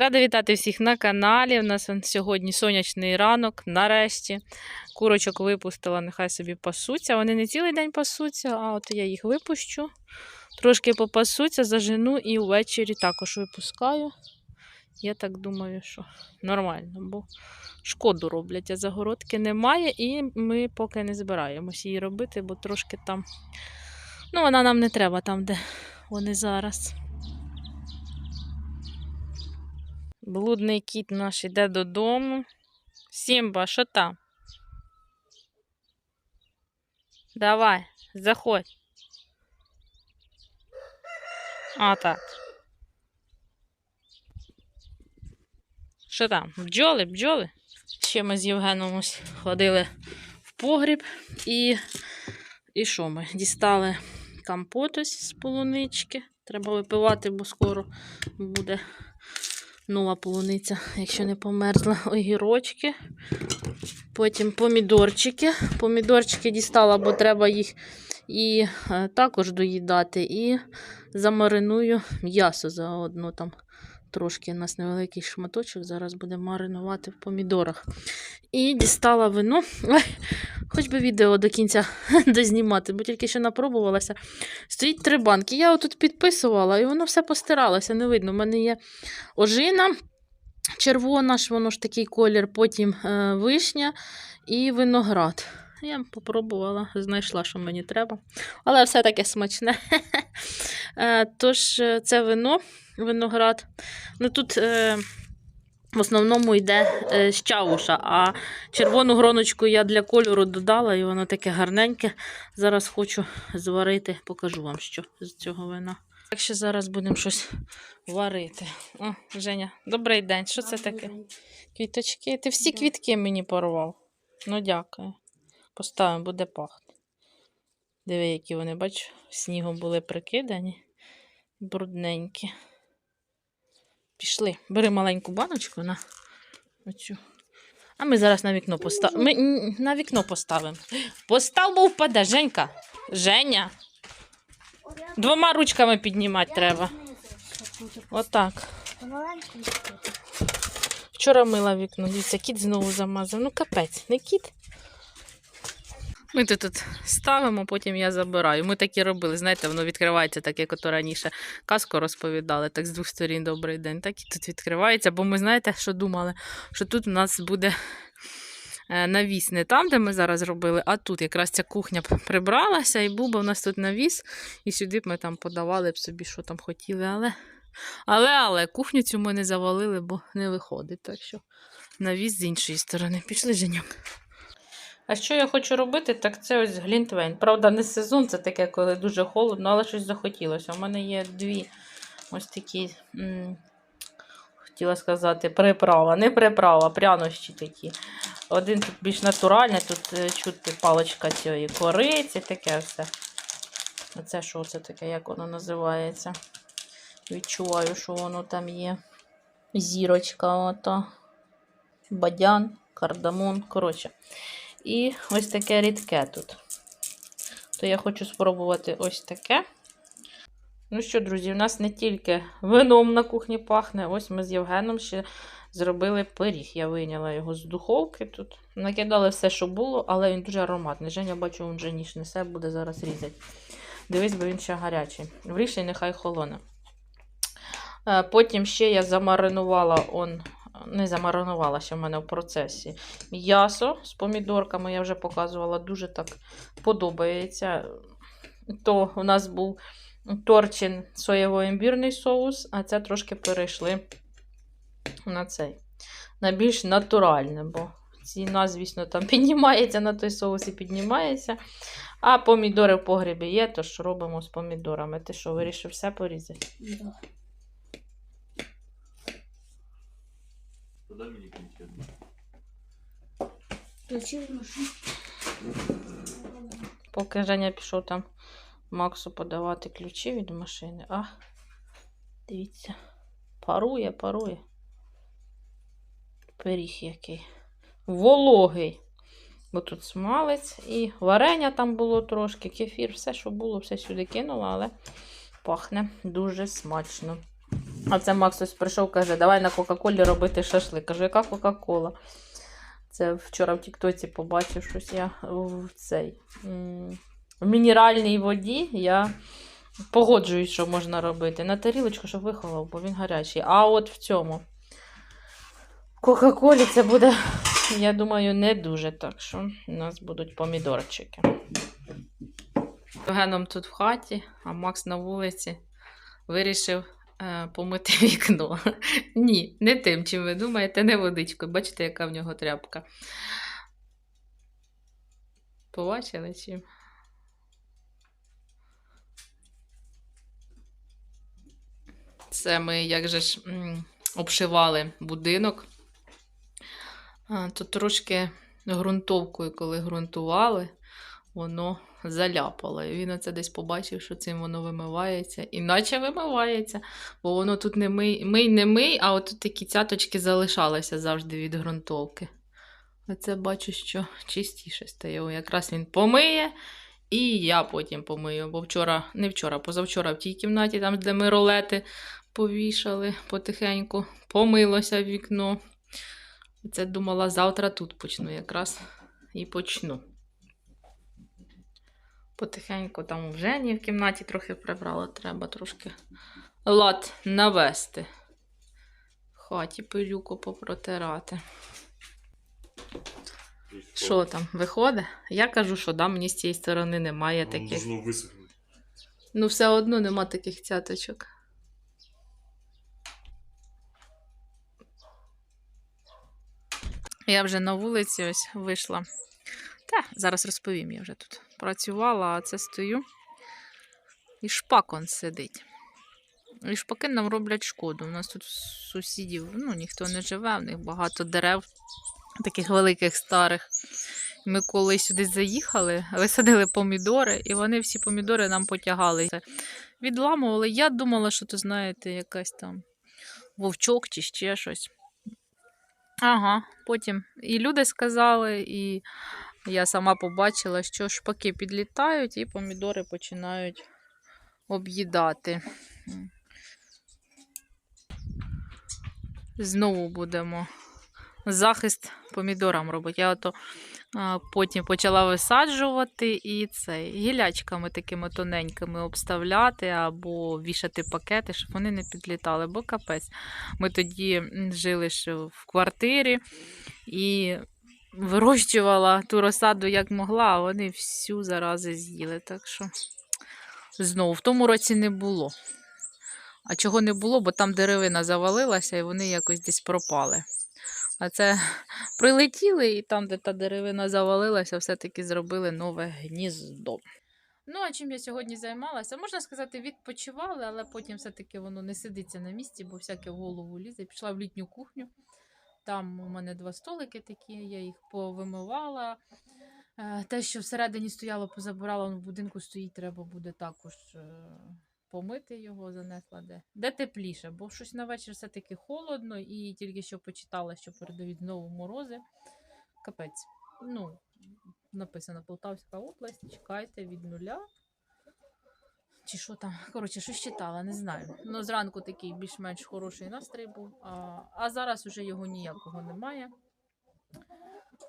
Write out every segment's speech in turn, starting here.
Рада вітати всіх на каналі. У нас сьогодні сонячний ранок, нарешті. Курочок випустила, нехай собі пасуться. Вони не цілий день пасуться, а от я їх випущу. Трошки попасуться, зажену і ввечері також випускаю. Я так думаю, що нормально, бо шкоду роблять, а загородки немає, і ми поки не збираємося її робити, бо трошки там. Ну, вона нам не треба там, де вони зараз. Блудний кіт наш іде додому. Сімба, що там? Давай, заходь. А, так. Що там? Бджоли, бджоли? Ще ми з Євгеном ходили в погріб і. І що ми? Дістали компот ось з полунички. Треба випивати, бо скоро буде нова полуниця, якщо не померзла, огірочки. Потім помідорчики. Помідорчики дістала, бо треба їх і е, також доїдати. І замариную м'ясо заодно там. Трошки у нас невеликий шматочок, зараз буде маринувати в помідорах. І дістала вино. Хоч би відео до кінця дознімати, бо тільки що напробувалася. Стоїть три банки. Я отут підписувала, і воно все постиралося, не видно. У мене є ожина червона, ж воно ж такий колір, потім е, вишня і виноград. Я попробувала, знайшла, що мені треба. Але все таке смачне. Е, Тож, е, це вино, виноград. Ну тут е, в основному йде е, з чавуша, а червону гроночку я для кольору додала, і воно таке гарненьке. Зараз хочу зварити, покажу вам, що з цього вина. Так що зараз будемо щось варити. О, Женя, добрий день. Що це таке? Квіточки. Ти всі квітки мені порвав. Ну, дякую. Поставимо, буде пахнути. Диви, які вони, бач, снігом були прикидані. Брудненькі. Пішли. Бери маленьку баночку на оцю. А ми зараз на вікно поставимо. Ми на вікно поставимо. Постав, бо впаде. Женька. Женя. Двома ручками піднімати треба. Отак. Вчора мила вікно. Дивіться, кіт знову замазав. Ну, капець, не кіт. Ми тут, тут ставимо, потім я забираю. Ми так і робили. Знаєте, воно відкривається так, як ото раніше казку розповідали, так з двох сторін добрий день. Так і тут відкривається, бо ми знаєте, що думали, що тут у нас буде е, навіс не там, де ми зараз робили, а тут якраз ця кухня прибралася, і був би у нас тут навіс, і сюди б ми там подавали б собі, що там хотіли. Але, але, але кухню цю ми не завалили, бо не виходить. Так що навіс з іншої сторони. Пішли, Женяк. А що я хочу робити, так це ось глінтвейн. Правда, не сезон, це таке, коли дуже холодно, але щось захотілося. У мене є дві ось такі, м, хотіла сказати, приправа, не приправа, прянощі такі. Один тут більш натуральний, тут е, чути паличка цієї кориці, таке все. А це що це таке, як воно називається? Відчуваю, що воно там є. Зірочка, ото. Бадян, кардамон. Коротше. І ось таке рідке тут. То я хочу спробувати ось таке. Ну що, друзі, у нас не тільки вином на кухні пахне. Ось ми з Євгеном ще зробили пиріг. Я вийняла його з духовки тут. Накидали все, що було, але він дуже ароматний. Женя, бачу, він вже ніж несе, буде зараз різати. Дивись, бо він ще гарячий. Вріший, нехай холоне. Е, Потім ще я замаринувала он. Не замаринувала в мене в процесі. М'ясо з помідорками я вже показувала, дуже так подобається. То у нас був торчин соєво-імбірний соус, а це трошки перейшли на цей. На більш натуральне, бо ціна, звісно, там піднімається на той соус і піднімається. А помідори в погрібі є, то що робимо з помідорами? Ти що, вирішив все порізати? Туда мені ключі. Поки Женя пішов там Максу подавати ключі від машини. А, дивіться, парує, парує. Пиріг який. Вологий. Бо тут смалець і варення там було трошки, кефір, все, що було, все сюди кинула, але пахне дуже смачно. А це Макс ось прийшов, каже, давай на Кока-Колі робити шашлик. Кажу, яка Кока-Кола? Це вчора в Тіктоці побачив щось я в цей. В мінеральній воді я погоджуюсь, що можна робити. На тарілочку, щоб виховав, бо він гарячий. А от в цьому Кока-Колі це буде, я думаю, не дуже. Так що у нас будуть помідорчики. Геном тут в хаті, а Макс на вулиці вирішив помити вікно. Ні, не тим, чим ви думаєте, не водичкою. Бачите, яка в нього тряпка. Побачили чим? Це ми, як же ж, обшивали будинок. А, то трошки ґрунтовкою, коли ґрунтували, воно заляпало. І він оце десь побачив, що цим воно вимивається. Іначе вимивається, бо воно тут не мий, мий не мий, а от такі цяточки залишалися завжди від ґрунтовки. Оце бачу, що чистіше стає. Якраз він помиє, і я потім помию. Бо вчора, не вчора, позавчора в тій кімнаті, там, де ми ролети повішали потихеньку, помилося вікно. Це думала, завтра тут почну якраз і почну. Потихеньку там в Жені в кімнаті трохи прибрала, треба трошки лад навести. В хаті пилюку попротирати. Що там, виходить? Я кажу, що да, мені з цієї сторони немає Воно таких. висохнути. Ну, все одно нема таких цяточок. Я вже на вулиці ось вийшла. Та, зараз розповім, я вже тут працювала, а це стою. І шпак он сидить. І шпаки нам роблять шкоду. У нас тут сусідів ну, ніхто не живе, в них багато дерев, таких великих старих. Ми коли сюди заїхали, висадили помідори, і вони всі помідори нам потягалися. Відламували. Я думала, що то, знаєте, якась там вовчок чи ще щось. Ага, потім і люди сказали, і я сама побачила, що шпаки підлітають, і помідори починають об'їдати. Знову будемо захист помідорам робити. Я ото потім почала висаджувати і це гілячками такими тоненькими обставляти або вішати пакети, щоб вони не підлітали, бо капець. Ми тоді жили ще в квартирі і вирощувала ту розсаду як могла, а вони всю зарази з'їли. Так що знову в тому році не було. А чого не було, бо там деревина завалилася і вони якось десь пропали. А це прилетіли, і там, де та деревина завалилася, все-таки зробили нове гніздо. Ну, а чим я сьогодні займалася? Можна сказати, відпочивали, але потім все-таки воно не сидиться на місці, бо всяке в голову лізе. Пішла в літню кухню. Там у мене два столики такі, я їх повимивала. Е, Те, що всередині стояло, позабирала, ну, в будинку стоїть, треба буде також е, помити його, занесла де. Де тепліше, бо щось на вечір все-таки холодно, і тільки що почитала, що передають знову морози. Капець. Ну, написано Полтавська область, чекайте від нуля. Чи що там? Коротше, щось читала, не знаю. Ну, зранку такий більш-менш хороший настрій був, а, а зараз уже його ніякого немає.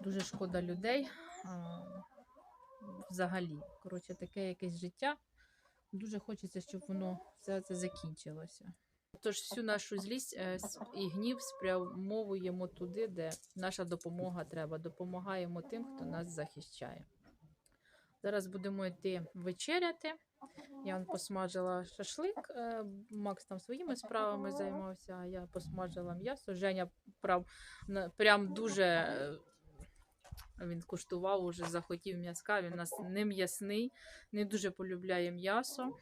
Дуже шкода людей. А, взагалі. Коротше, таке якесь життя. Дуже хочеться, щоб воно все це закінчилося. Тож всю нашу злість е, і гнів спрямовуємо туди, де наша допомога треба. Допомагаємо тим, хто нас захищає. Зараз будемо йти вечеряти. Я посмажила шашлик. е, Макс там своїми справами займався, а я посмажила м'ясо. Женя прям, прям дуже е, він куштував, уже захотів м'язка. Він у нас не м'ясний, не дуже полюбляє м'ясо.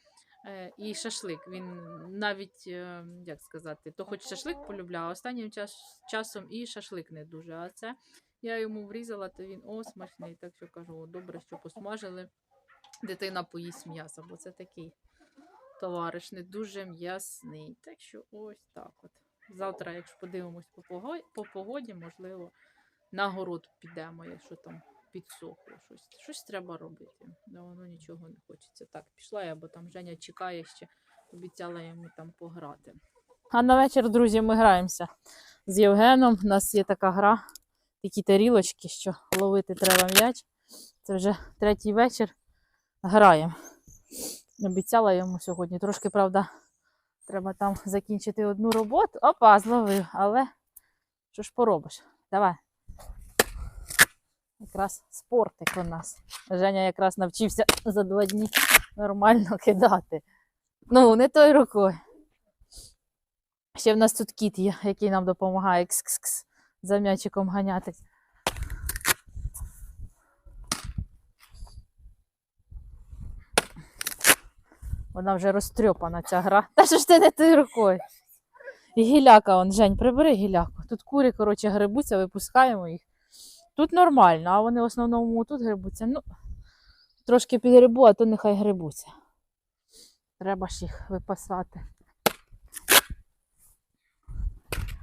Е, І шашлик. Він навіть, е, як сказати, то хоч шашлик полюбляє, а останнім час, часом і шашлик не дуже. А це я йому врізала, то він о, смачний. Так що кажу, добре, що посмажили. Дитина поїсть м'ясо, бо це такий товариш, не дуже м'ясний. Так що ось так от. Завтра, якщо подивимось по погоді, по погоді, можливо, на город підемо, якщо там підсохло щось. Щось треба робити. Да воно нічого не хочеться. Так, пішла я, бо там Женя чекає ще, обіцяла йому там пограти. А на вечір, друзі, ми граємося з Євгеном. У нас є така гра, такі тарілочки, що ловити треба м'яч. Це вже третій вечір. Граємо. Обіцяла йому сьогодні. Трошки, правда, треба там закінчити одну роботу. Опа, зловив. Але що ж поробиш? Давай. Якраз спортик у нас. Женя якраз навчився за два дні нормально кидати. Ну, не той рукою. Ще в нас тут кіт є, який нам допомагає кс-кс-кс, за м'ячиком ганяти. Вона вже розтрьопана ця гра. Та що ж ти не тою рукою? І гіляка, он, Жень, прибери гіляку. Тут курі, коротше, грибуться, випускаємо їх. Тут нормально, а вони в основному тут грибуться. Ну, трошки підгрибу, а то нехай грибуться. Треба ж їх випасати.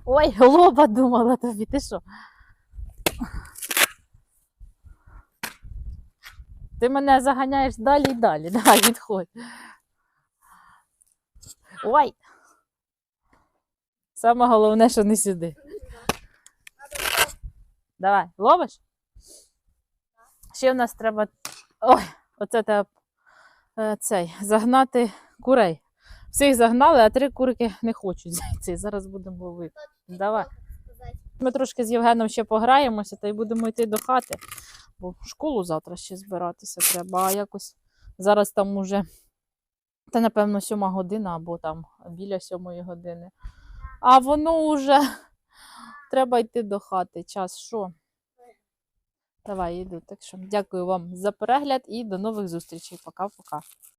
Ой, лоба думала тобі, ти що? Ти мене заганяєш далі і далі. Давай, відходь. Ой. Саме головне, що не сюди. Давай, ловиш? Ще в нас треба. Ой, оце треба е, цей, загнати курей. Всіх загнали, а три курки не хочуть зайти. Зараз будемо ловити. Давай. Ми трошки з Євгеном ще пограємося та й будемо йти до хати. Бо в школу завтра ще збиратися треба. А якось зараз там уже, та напевно, сьома година або там біля сьомої години. А воно вже треба йти до хати. Час що? Давай, йду. Так що дякую вам за перегляд і до нових зустрічей. Пока-пока.